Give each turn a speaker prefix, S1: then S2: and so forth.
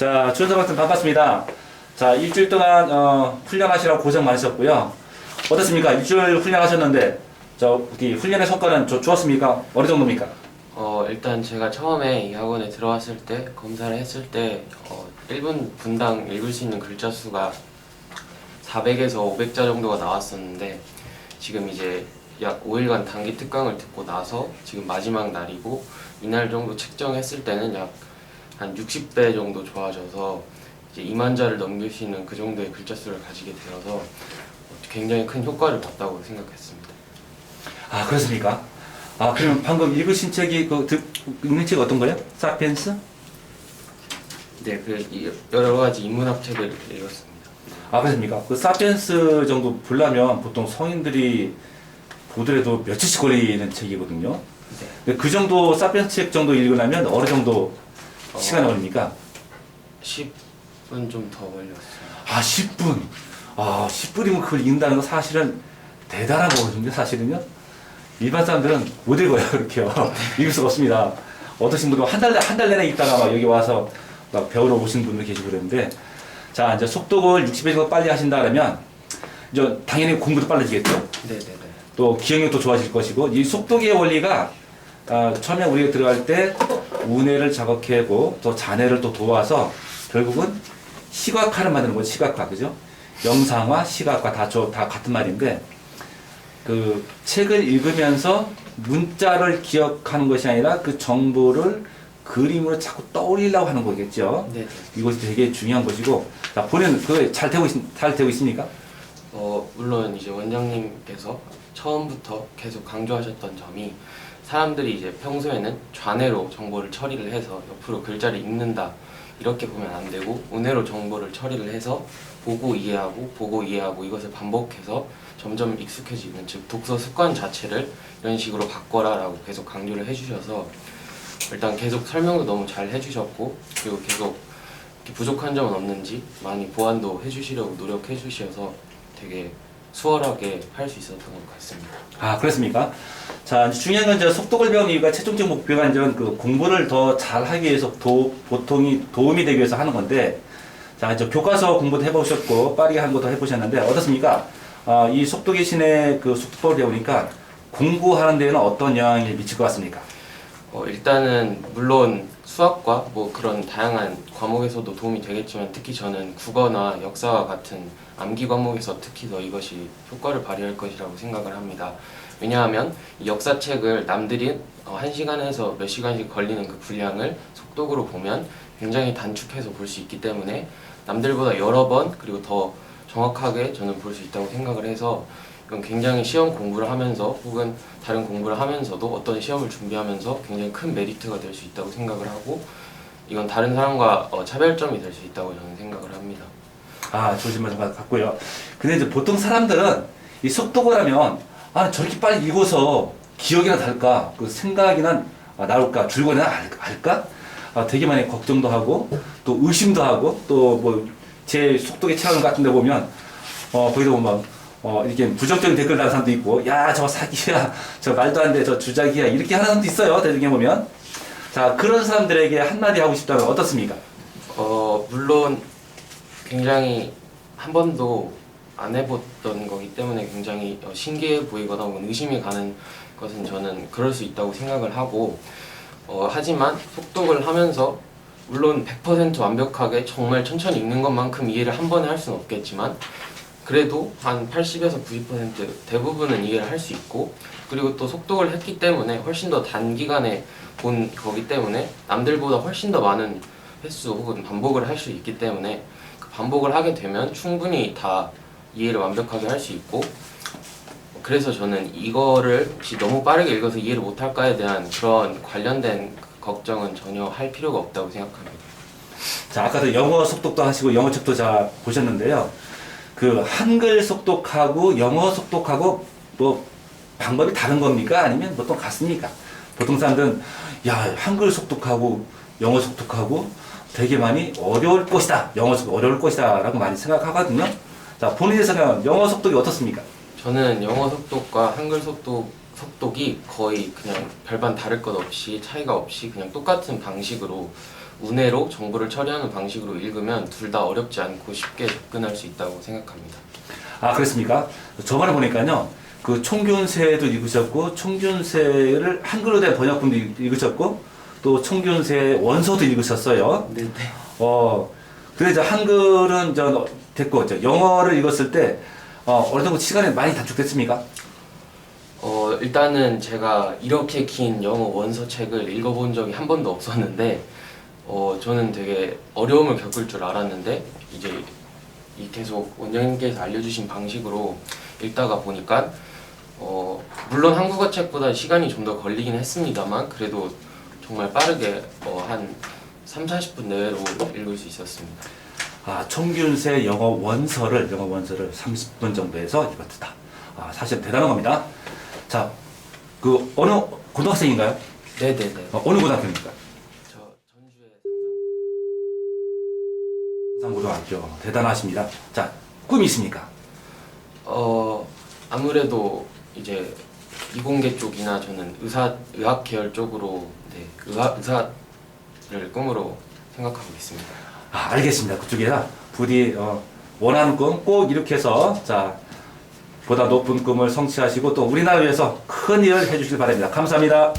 S1: 자, 주연사 박사 반갑습니다. 자, 일주일 동안 어, 훈련하시라고 고생 많으셨고요. 어떻습니까? 일주일 훈련하셨는데, 저, 어디 훈련의 성과는 좋, 좋았습니까? 어느 정도입니까?
S2: 어, 일단 제가 처음에 이 학원에 들어왔을 때 검사를 했을 때 어, 1분 분당 읽을 수 있는 글자 수가 400에서 500자 정도가 나왔었는데 지금 이제 약 5일간 단기 특강을 듣고 나서 지금 마지막 날이고 이날 정도 측정했을 때는 약 한 60배 정도 좋아져서 이제 2만 자를 넘길 수 있는 그 정도의 글자 수를 가지게 되어서 굉장히 큰 효과를 봤다고 생각했습니다.
S1: 아, 그렇습니까? 아, 그럼 방금 읽으신 책이, 그, 듣, 읽는 책이 어떤 거예요? 사피엔스?
S2: 네, 그 이- 여러 가지 인문학 책을 읽었습니다.
S1: 아, 그렇습니까? 그 사피엔스 정도 보려면 보통 성인들이 보더라도 며칠씩 걸리는 책이거든요.
S2: 네.
S1: 근데 그 정도 사피엔스 책 정도 읽으려면 어느 정도
S2: 어.
S1: 시간이 걸립니까?
S2: 10분 좀 더 걸렸어요.
S1: 아, 10분. 아, 10분이면 그걸 읽는다는 건 사실은 대단한 거거든요, 사실은요. 일반 사람들은 못 읽어요, 그렇게요. 읽을 수가 없습니다. 어떠신 분은 한 달, 한달 내내 읽다가 막 여기 와서 막 배우러 오신 분도 계시고 그랬는데, 자, 이제 속독을 60회 정도 빨리 하신다 그러면, 이제 당연히 공부도 빨라지겠죠.
S2: 네네네.
S1: 또 기억력도 좋아질 것이고, 이 속독의 원리가, 아, 처음에 우리가 들어갈 때 우뇌를 자극하고 또 자뇌를 또 도와서 결국은 시각화를 만드는 거죠. 시각화, 그죠? 영상화, 시각화 다, 저, 다 같은 말인데, 그 책을 읽으면서 문자를 기억하는 것이 아니라 그 정보를 그림으로 자꾸 떠올리려고 하는 거겠죠.
S2: 네네.
S1: 이것이 되게 중요한 것이고, 자, 본인은 그거 잘 되고, 있, 잘 되고 있습니까?
S2: 어, 물론 이제 원장님께서 처음부터 계속 강조하셨던 점이 사람들이 이제 평소에는 좌뇌로 정보를 처리를 해서 옆으로 글자를 읽는다. 이렇게 보면 안 되고 우뇌로 정보를 처리를 해서 보고 이해하고 보고 이해하고 이것을 반복해서 점점 익숙해지는 즉 독서 습관 자체를 이런 식으로 바꿔라라고 계속 강조를 해주셔서 일단 계속 설명도 너무 잘 해주셨고 그리고 계속 부족한 점은 없는지 많이 보완도 해주시려고 노력해 주셔서 되게 수월하게 할 수 있었던 것 같습니다.
S1: 아, 그렇습니까? 자, 이제 중요한 건 이제 속독을 배우는 이유가 최종적 목표가 이제 그 공부를 더 잘하기 위해서 도, 보통이 도움이 되기 위해서 하는 건데, 자, 이제 교과서 공부도 해보셨고, 빠르게 한 것도 해보셨는데, 어떻습니까? 아, 이 속독의 신의 그 속독법을 배우니까 공부하는 데에는 어떤 영향을 미칠 것 같습니까?
S2: 어, 일단은 물론 수학과 뭐 그런 다양한 과목에서도 도움이 되겠지만 특히 저는 국어나 역사와 같은 암기 과목에서 특히 더 이것이 효과를 발휘할 것이라고 생각을 합니다. 왜냐하면 이 역사책을 남들이 어, 한 시간에서 몇 시간씩 걸리는 그 분량을 속독으로 보면 굉장히 단축해서 볼 수 있기 때문에 남들보다 여러 번 그리고 더 정확하게 저는 볼 수 있다고 생각을 해서 이건 굉장히 시험 공부를 하면서 혹은 다른 공부를 하면서도 어떤 시험을 준비하면서 굉장히 큰 메리트가 될 수 있다고 생각을 하고 이건 다른 사람과 어, 차별점이 될 수 있다고 저는 생각을 합니다.
S1: 아, 좋으신 말씀 같고요. 근데 이제 보통 사람들은 이 하면, 아, 저렇게 빨리 읽어서 기억이나 달까, 그 생각이나 아, 나올까, 줄거리나 알- 알까? 아, 되게 많이 걱정도 하고, 또 의심도 하고, 또 뭐, 제 속독의 채널 같은 데 보면, 어, 거기도 보면, 어, 이렇게 부정적인 댓글 다는 사람도 있고, 야, 저 사기야, 저 말도 안 돼, 저 주작이야, 이렇게 하는 사람도 있어요, 대중에 보면. 자, 그런 사람들에게 한마디 하고 싶다면 어떻습니까?
S2: 어 물론 굉장히 한 번도 안 해봤던 거기 때문에 굉장히 어, 신기해 보이거나 혹은 의심이 가는 것은 저는 그럴 수 있다고 생각을 하고 어, 하지만 속독을 하면서 물론 100% 완벽하게 정말 천천히 읽는 것만큼 이해를 한 번에 할 수는 없겠지만 그래도 한 80에서 90% 대부분은 이해를 할 수 있고 그리고 또 속독을 했기 때문에 훨씬 더 단기간에 본 거기 때문에 남들보다 훨씬 더 많은 횟수 혹은 반복을 할 수 있기 때문에 그 반복을 하게 되면 충분히 다 이해를 완벽하게 할 수 있고 그래서 저는 이거를 혹시 너무 빠르게 읽어서 이해를 못할까에 대한 그런 관련된 걱정은 전혀 할 필요가 없다고 생각합니다.
S1: 자, 아까도 영어 속독도 하시고 영어 책도 자 보셨는데요. 그 한글 속독하고 영어 속독하고 뭐 방법이 다른 겁니까? 아니면 보통 같습니까? 보통 사람들은 야, 한글 속독하고 영어 속독하고 되게 많이 어려울 것이다. 영어 속독 어려울 것이다. 라고 많이 생각하거든요. 자, 본인의 생각은 영어 속독이 어떻습니까?
S2: 저는 영어 속독과 한글 속독 속독이 거의 그냥 별반 다를 것 없이 차이가 없이 그냥 똑같은 방식으로 운해로 정보를 처리하는 방식으로 읽으면 둘 다 어렵지 않고 쉽게 접근할 수 있다고 생각합니다.
S1: 아 그렇습니까? 저번에 보니까요. 그 총균세도 읽으셨고 총균세를 한글로 된 번역본도 읽- 읽으셨고 또 총균세 원서도 읽으셨어요.
S2: 네, 네.
S1: 어 그래 이제 한글은 저 됐고 저 영어를 읽었을 때 어, 어느 정도 시간이 많이 단축됐습니까?
S2: 어, 일단은 제가 이렇게 긴 영어 원서 책을 읽어본 적이 한 번도 없었는데, 어, 저는 되게 어려움을 겪을 줄 알았는데, 이제 이 계속 원장님께서 알려주신 방식으로 읽다가 보니까, 어, 물론 한국어 책보다 시간이 좀 더 걸리긴 했습니다만, 그래도 정말 빠르게 어, 한 3, 40분 내로 읽을 수 있었습니다.
S1: 아, 총균세 영어 원서를 영어 원서를 30분 정도에서 읽었다. 아, 사실 대단한 겁니다. 자, 그 어느 고등학생인가요?
S2: 네네네.
S1: 어, 어느 고등학교입니까?
S2: 저 전주에
S1: 상 고등학교 대단하십니다. 자, 꿈이 있습니까?
S2: 어 아무래도 이제 이공계 쪽이나 저는 의사 의학 계열 쪽으로 네 의학 의사를 꿈으로 생각하고 있습니다.
S1: 아, 알겠습니다. 그쪽에서 부디 어, 원하는 꿈 꼭 이렇게 해서 자 보다 높은 꿈을 성취하시고 또 우리나라 위해서 큰 일을 해주시길 바랍니다. 감사합니다.